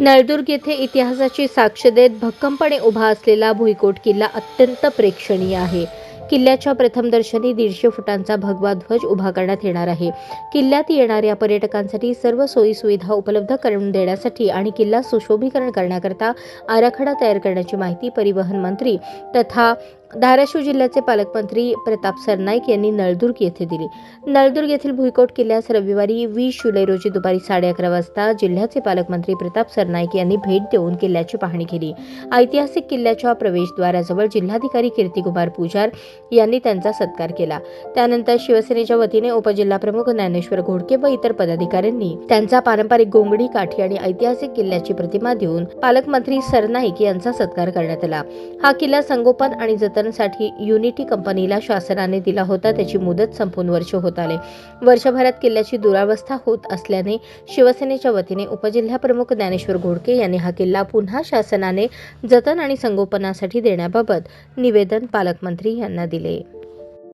नळदुर्ग येथे इतिहासाची साक्ष देत भक्कमपणे उभा असलेला भुईकोट किल्ला अत्यंत प्रेक्षणीय आहे. किल्ल्याच्या प्रथमदर्शनी दीडशे फुटांचा भगवा ध्वज उभा करण्यात येणार आहे. किल्ल्यात येणाऱ्या पर्यटकांसाठी सर्व सोयी सुविधा उपलब्ध करून देण्यासाठी आणि किल्ला सुशोभीकरण करण्याकरता आराखडा तयार करण्याची माहिती परिवहन मंत्री तथा धाराशिव जिल्ह्याचे पालकमंत्री प्रताप सरनाईक यांनी नळदुर्ग येथे दिली. नळदुर्ग येथील भुईकोट किल्ल्यास रविवारी वीस जुलै रोजी दुपारी साडे अकरा वाजता जिल्ह्याचे पालकमंत्री प्रताप सरनाईक यांनी भेट देऊन किल्ल्याची पाहणी केली. ऐतिहासिक किल्ल्याच्या प्रवेशद्वाराजवळ जिल्हाधिकारी कीर्तिकुमार पुजार यांनी त्यांचा सत्कार केला. त्यानंतर शिवसेनेच्या वतीने उपजिल्हाप्रमुख ज्ञानेश्वर घोडके व इतर पदाधिकाऱ्यांनी त्यांचा पारंपरिक गोंगडी काठी आणि ऐतिहासिक किल्ल्याची प्रतिमा देऊन पालकमंत्री सरनाईक यांचा सत्कार करण्यात आला. हा किल्ला संगोपन आणि जतन जतनासाठी युनिटी कंपनीला शासनाने दिला होता. त्याची मुदत संपून वर्ष होत आले. वर्षभरात किल्ल्याची दुरावस्था होत असल्याने शिवसेनेच्या वतीने उपजिल्हाप्रमुख ज्ञानेश्वर घोडके यांनी हा किल्ला पुन्हा शासनाने जतन आणि संगोपनासाठी देण्याबाबत निवेदन पालकमंत्री यांना दिले.